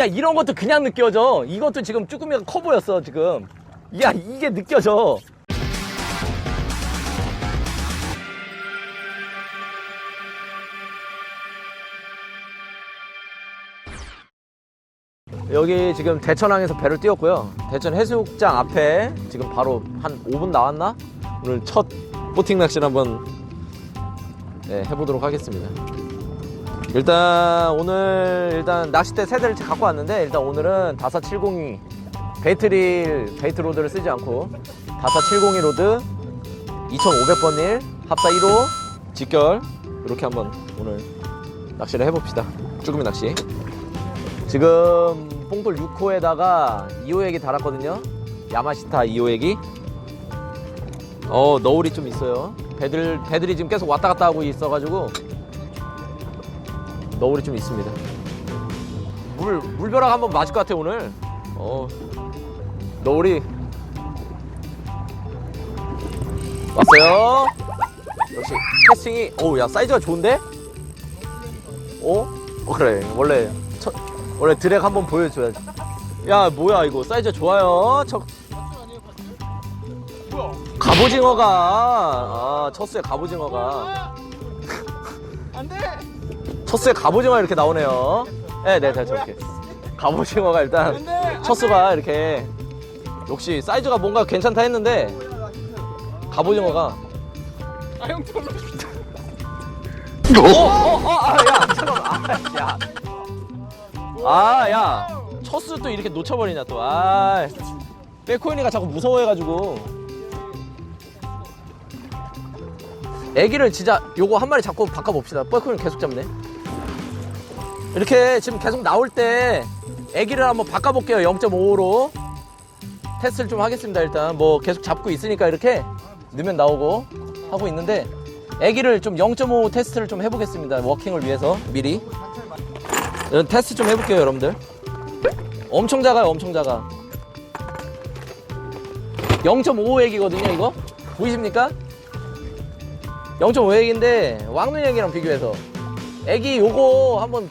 야 이런 것도 그냥 느껴져. 이것도 지금 쭈꾸미가 커 보였어 지금. 야 이게 느껴져. 여기 지금 대천항에서 배를 띄웠고요. 대천 해수욕장 앞에 지금 바로 한 5분 나왔나? 오늘 첫 보팅 낚시를 한번 네, 해보도록 하겠습니다 일단 오늘 일단 낚싯대 세 대를 갖고 왔는데 일단 오늘은 다사 702 베이트릴 베이트 로드를 쓰지 않고 다사 702 로드 2500번 일 합사 1호 직결. 이렇게 한번 오늘 낚시를 해봅시다. 쭈꾸미 낚시. 지금 뽕돌 6호에다가 2호액이 달았거든요. 야마시타 2호액이 어 너울이 좀 있어요. 배들 배들이 지금 계속 왔다 갔다 하고 있어가지고 너울이 좀 있습니다. 물 물벼락 한번 맞을 것 같아 오늘. 어 너울이 왔어요. 역시 캐스팅이 오야 사이즈가 좋은데? 어? 어 그래 원래 첫 원래 드랙 한번 보여줘야지. 야 뭐야 이거 사이즈 좋아요. 첫 갑오징어가 아 첫수에 갑오징어가. 첫수에 갑오징어 이렇게 나오네요. 네, 네, 네, 저렇게. 갑오징어가 일단. 첫수가 이렇게 역시 사이즈가 뭔가 괜찮다 했는데 갑오징어가 아형 털로. 어, 어, 어, 아, 야, 잠깐만, 아, 야, 아, 야, 첫수 또 이렇게 놓쳐버리냐 또, 아, 백코인이가 자꾸 무서워해가지고. 애기를 진짜 요거 한 마리 잡고 바꿔봅시다. 백코인 계속 잡네. 이렇게 지금 계속 나올 때 애기를 한번 바꿔볼게요. 0.5로 테스트를 좀 하겠습니다. 일단 뭐 계속 잡고 있으니까 이렇게 넣으면 나오고 하고 있는데 애기를 좀 0.5 테스트를 좀 해보겠습니다. 워킹을 위해서 미리 이런 테스트 좀 해볼게요, 여러분들. 엄청 작아요, 엄청 작아. 0.5액이거든요, 이거 보이십니까? 0.5액인데 왕눈 액이랑 비교해서 애기 요거 한번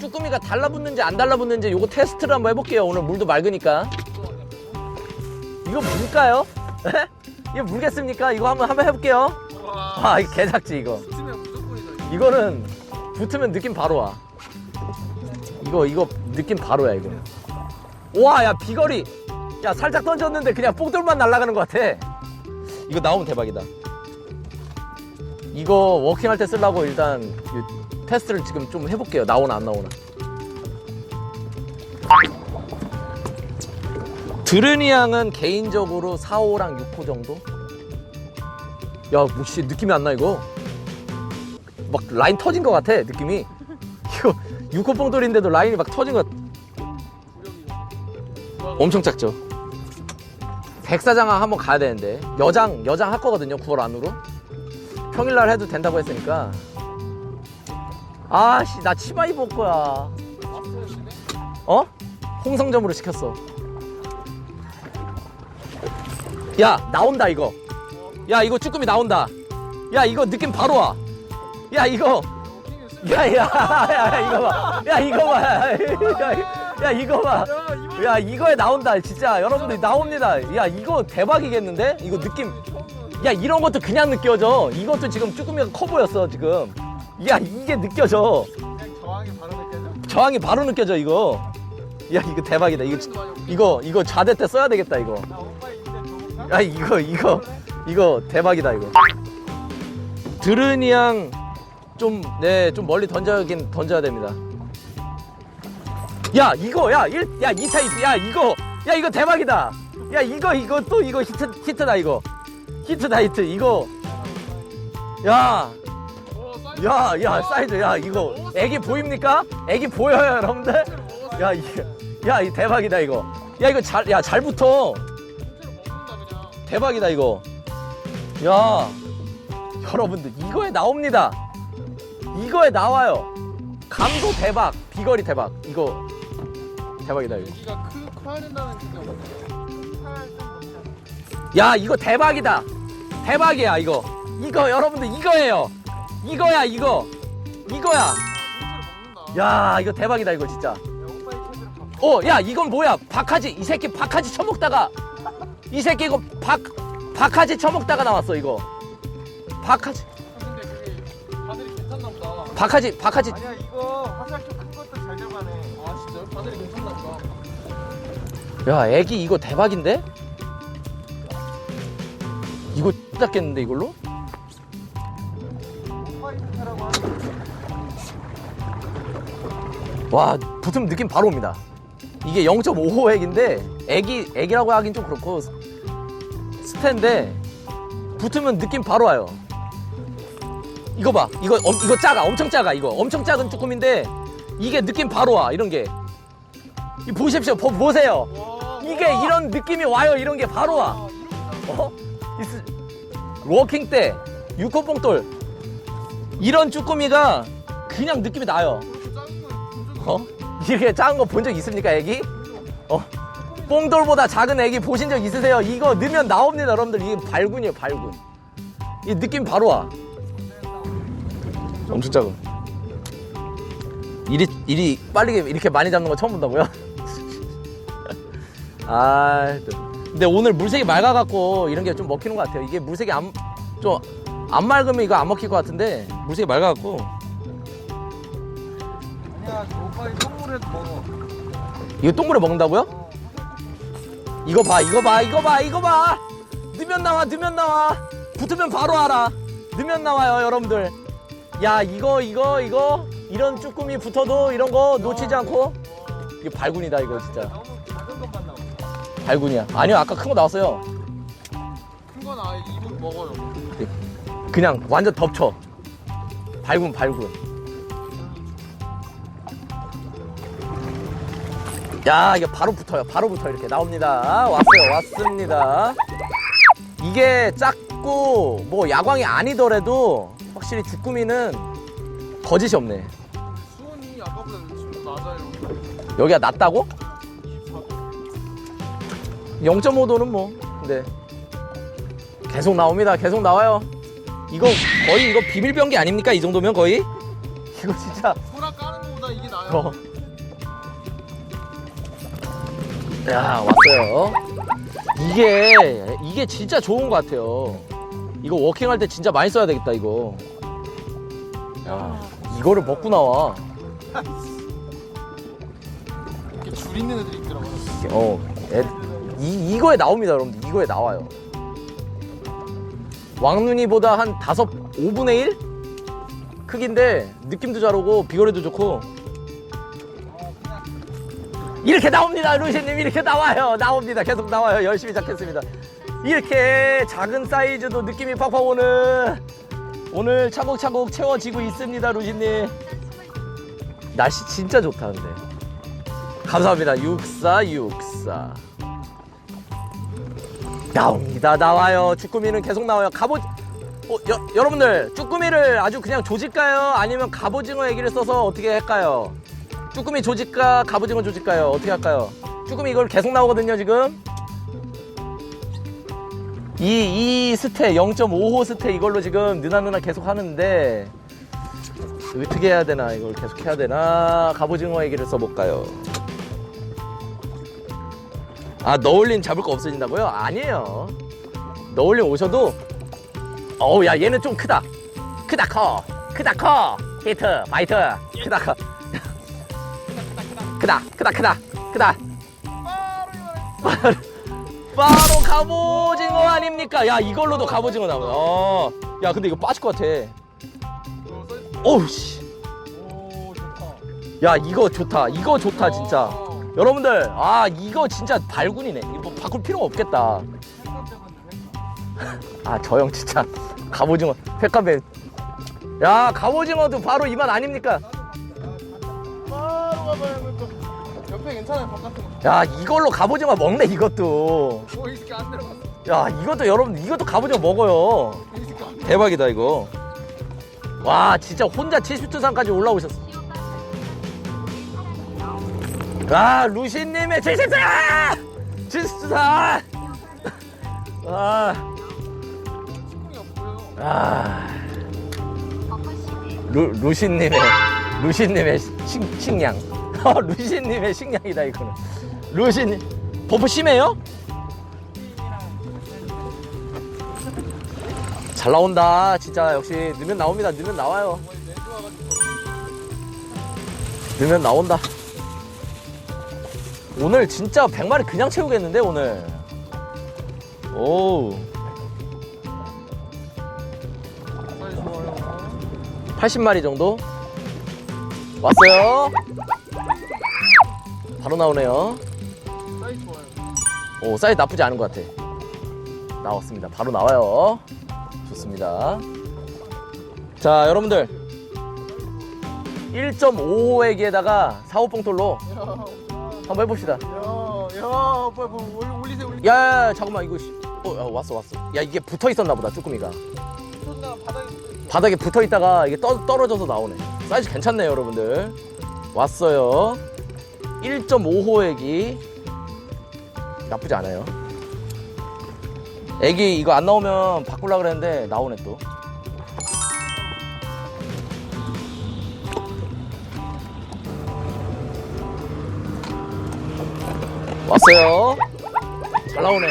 쭈꾸미가 달라붙는지 안 달라붙는지 요거 테스트를 한번 해볼게요. 오늘 물도 맑으니까. 이거 물까요? 이거 물겠습니까? 이거 한번 한번 해볼게요. 와. 아, 이거 개작지 이거. 이거는 붙으면 느낌 바로 와. 이거 이거 느낌 바로야 이거. 와, 야 비거리. 야 살짝 던졌는데 그냥 뽕돌만 날아가는 것 같아. 이거 나오면 대박이다. 이거 워킹할 때 쓰려고 일단 이 테스트를 지금 좀 해볼게요. 나오나 안 나오나. 드르니 양은 개인적으로 4, 5랑 6호 정도? 야, 혹시 느낌이 안 나 이거? 막 라인 터진 것 같아 느낌이 이거 6호 뽕돌인데도 라인이 막 터진 것 같아. 엄청 작죠 백사장항 한번 가야 되는데 여장 여장 할 거거든요 9월 안으로 평일날 해도 된다고 했으니까 아씨 나 치마 입을 거야 어? 홍성점으로 시켰어 야 나온다 이거 야 이거 쭈꾸미 나온다 야 이거 느낌 바로 와야 이거 야, 야, 야, 이거 봐. 야, 이거 봐. 야, 야, 이거 봐. 야, 이거에 나온다. 진짜. 여러분들 나옵니다. 야, 이거 대박이겠는데? 이거 느낌. 야, 이런 것도 그냥 느껴져. 이것도 지금 쭈꾸미가 커 보였어, 지금. 야, 이게 느껴져. 그냥 저항이 바로 느껴져. 저항이 바로 느껴져, 이거. 야, 이거 대박이다. 이거, 이거, 이거 좌대 때 써야 되겠다, 이거. 나 오빠 이제 좋은가? 야, 이거, 이거, 이거 대박이다, 이거. 드르니 양, 좀, 네, 좀 멀리 던져야긴 던져야 됩니다. 야, 이거, 야, 일, 야, 이 타입, 야, 이거, 야, 이거 대박이다. 야, 이거, 이거, 또 이거 히트, 히트다, 이거. 히트다, 히트, 이거. 야. 야, 야, 사이즈, 야, 이거. 애기 보입니까? 애기 보여요, 여러분들? 야, 이게, 야, 이 대박이다, 이거. 야, 이거 잘, 야, 잘 붙어. 대박이다 이거 야 여러분들 이거에 나옵니다 이거에 나와요 감도 대박 비거리 대박 이거 대박이다 이거 여기가 크 커야 된다는 그게 없네. 살좀 먹자. 야 이거 대박이다 대박이야 이거 이거 여러분들 이거예요 이거야 이거 이거야. 야 이거 대박이다 이거 진짜 어, 야, 이건 뭐야? 박하지. 이 새끼 박하지 처먹다가 이 새끼 이거 박 박하지 처먹다가 나왔어 이거. 박하지. 근데 그게 바늘이 괜찮나 보다. 박하지. 박하지. 아니야 이거 화살 좀 큰 것도 잘 잡아내. 아 진짜요? 바늘이 괜찮나 보다. 야, 애기 이거 대박인데? 이거 닦겠는데 이걸로? 와, 붙으면 느낌 바로 옵니다. 이게 0.55 액인데 애기 애기라고 하긴 좀 그렇고 스탠데 붙으면 느낌 바로 와요. 이거 봐, 이거 엄, 이거 작아, 엄청 작아 이거 엄청 작은 쭈꾸미인데 이게 느낌 바로 와 이런 게. 이 보십시오, 보, 보세요. 와. 이게 이런 느낌이 와요, 이런 게 바로 와. 어? 워킹 때 육호뽕돌 이런 쭈꾸미가 그냥 느낌이 나요. 어? 이렇게 작은 거 본 적 있습니까, 애기? 어? 뽕돌보다 작은 애기 보신 적 있으세요? 이거 넣으면 나옵니다, 여러분들. 이게 발군이에요, 발군. 이 느낌 바로 와. 엄청 작은. 일이, 일이 빨리 이렇게 많이 잡는 거 처음 본다고요? 아, 또. 근데 오늘 물색이 맑아갖고 이런 게 좀 먹히는 것 같아요. 이게 물색이 안, 좀, 안 맑으면 이거 안 먹힐 것 같은데, 물색이 맑아갖고. 아니야 오빠이 선물해도 먹어. 이거 똥물에 먹는다고요? 어. 이거 봐, 이거 봐, 이거 봐, 이거 봐. 넣으면 나와, 넣으면 나와. 붙으면 바로 알아. 넣으면 나와요, 여러분들. 야, 이거, 이거, 이거. 이런 쭈꾸미 붙어도 이런 거 놓치지 않고. 이게 발군이다, 이거 진짜. 발군이야. 아니요, 아까 큰 거 나왔어요. 큰건 아예 입으로 먹어요. 그냥 완전 덮쳐. 발군, 발군. 야, 이게 바로 붙어요. 바로 붙어 이렇게 나옵니다. 왔어요. 왔습니다. 이게 작고 뭐 야광이 아니더라도 확실히 주꾸미는 거짓이 없네. 수온이 아까보다 지금 낮아요. 여기가 낮다고? 24도. 0.5도는 뭐. 근데 계속 나옵니다. 계속 나와요. 이거 거의 이거 비밀병기 아닙니까? 이 정도면 거의? 이거 진짜 소라 까는 거보다 이게 나아요. 어. 야 왔어요. 이게 이게 진짜 좋은 것 같아요. 이거 워킹할 때 진짜 많이 써야 되겠다 이거. 야 이거를 먹고 나와. 이렇게 줄 있는 애들이 있더라고요. 어, 애, 이 이거에 나옵니다 여러분들. 이거에 나와요. 왕눈이보다 한 다섯 5분의 1 크기인데 느낌도 잘 오고 비거리도 좋고. 이렇게 나옵니다, 루시님. 이렇게 나와요. 나옵니다. 계속 나와요. 열심히 잡겠습니다. 이렇게 작은 사이즈도 느낌이 팍팍 오는 오늘 차곡차곡 채워지고 있습니다, 루시님. 날씨 진짜 좋다, 근데. 감사합니다. 6464. 나옵니다. 나와요. 쭈꾸미는 계속 나와요. 갑오, 어, 여, 여러분들, 쭈꾸미를 아주 그냥 조질까요? 아니면 갑오징어 얘기를 써서 어떻게 할까요? 쭈꾸미 조질까? 갑오징어 조질까요? 어떻게 할까요? 쭈꾸미 이걸 계속 나오거든요, 지금. 이, 이 스테, 0.5호 스테 이걸로 지금 느나느나 계속 하는데, 어떻게 해야 되나? 이걸 계속 해야 되나? 갑오징어 얘기를 써볼까요? 아 너울린 잡을 거 없어진다고요? 아니에요. 너울린 오셔도 어우 야 얘는 좀 크다. 크다 커. 크다 커. 히트 파이트. 크다 커. 크다 크다 크다 크다. 바로 갑오징어 아닙니까? 야 이걸로도 갑오징어 나오네. 어. 야 근데 이거 빠질 것 같아. 어우 씨. 오 좋다. 야 이거 좋다. 이거 좋다 진짜. 와. 여러분들 아 이거 진짜 발군이네 이거 뭐 바꿀 필요가 없겠다 아 저 형 진짜 갑오징어 백합뱀 야 갑오징어도 바로 이만 아닙니까 바로 가봐요. 또. 옆에 괜찮아요 바깥에. 야 이걸로 갑오징어 먹네 이것도 오 안. 야 이것도 여러분 이것도 갑오징어 먹어요 안. 대박이다 이거 와 진짜 혼자 70두산까지 올라오셨어 아 루시님의 70두산 70두산 아. 없고요. 아, 루, 루시님의 루시님의 식, 식량. 루시님의 식량이다 이거는. 루시님 버프 심해요? 잘 나온다. 진짜 역시 넣으면 나옵니다. 넣으면 나와요. 넣으면 나온다 오늘 진짜 100마리 그냥 채우겠는데 오늘? 오 사이 좋아요 80마리 정도? 왔어요? 바로 나오네요. 사이 오 사이즈 나쁘지 않은 것 같아. 나왔습니다. 바로 나와요. 좋습니다. 자 여러분들. 1.55액에다가 4, 5뽕돌로 한번 해봅시다. 야야 뭐야 뭐 올리- 올리세요 올리세요. 야, 야, 야 잠깐만 이거 씨. 어, 야, 왔어 왔어. 야 이게 붙어 있었나 보다 쭈꾸미가. 손나 바닥에 바닥에 붙어 있다가 이게 떠, 떨어져서 나오네. 사이즈 괜찮네요 여러분들. 왔어요. 1.5호액이 나쁘지 않아요. 애기 이거 안 나오면 바꾸려 그랬는데 나오네 또 왔어요. 잘 나오네.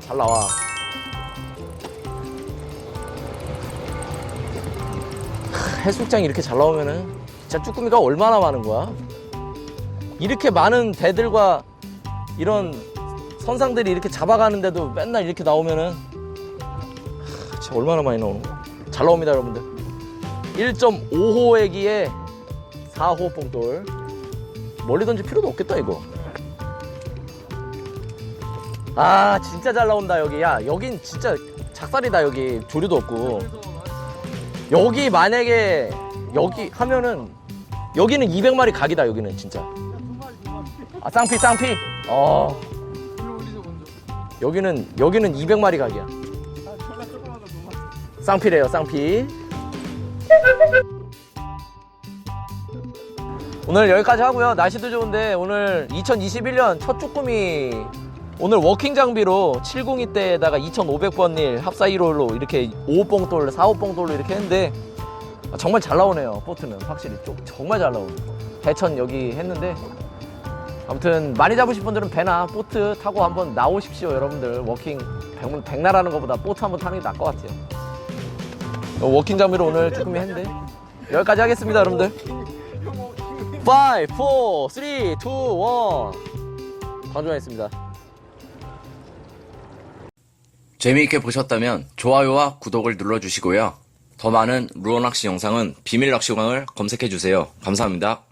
잘 나와. 해수욕장이 이렇게 잘 나오면은 진짜 쭈꾸미가 얼마나 많은 거야? 이렇게 많은 배들과 이런 선상들이 이렇게 잡아가는데도 맨날 이렇게 나오면은 하, 진짜 얼마나 많이 나오는 거야? 잘 나옵니다 여러분들. 1.5호 애기에 4호 뽕돌. 멀리 던질 필요도 없겠다 이거 아 진짜 잘 나온다 여기. 야 여긴 진짜 작살이다 여기. 조류도 없고. 여기 만약에 여기 하면은 여기는 200마리 각이다 여기는 진짜. 아 쌍피 쌍피. 어. 여기는 여기는 200마리 각이야. 쌍피래요 쌍피. 오늘 여기까지 하고요. 날씨도 좋은데 오늘 2021년 첫 쭈꾸미 오늘 워킹 장비로 702대에다가 2500번일 합사 1홀로 이렇게 5뽕돌 4호뽕돌로 이렇게 했는데 아, 정말 잘 나오네요 보트는. 확실히 좀 정말 잘 나오네요 대천 여기 했는데 아무튼 많이 잡으실 분들은 배나 보트 타고 한번 나오십시오 여러분들. 워킹 백, 백날하는 것보다 보트 한번 타는 게 나을 것 같아요. 어, 워킹 장비로 오늘 쭈꾸미 했는데. 여기까지 하겠습니다 여러분들. 5, 4, 3, 2, 1 방송하겠습니다 재미있게 보셨다면 좋아요와 구독을 눌러주시고요. 더 많은 루어 낚시 영상은 비밀 낚시광을 검색해주세요. 감사합니다.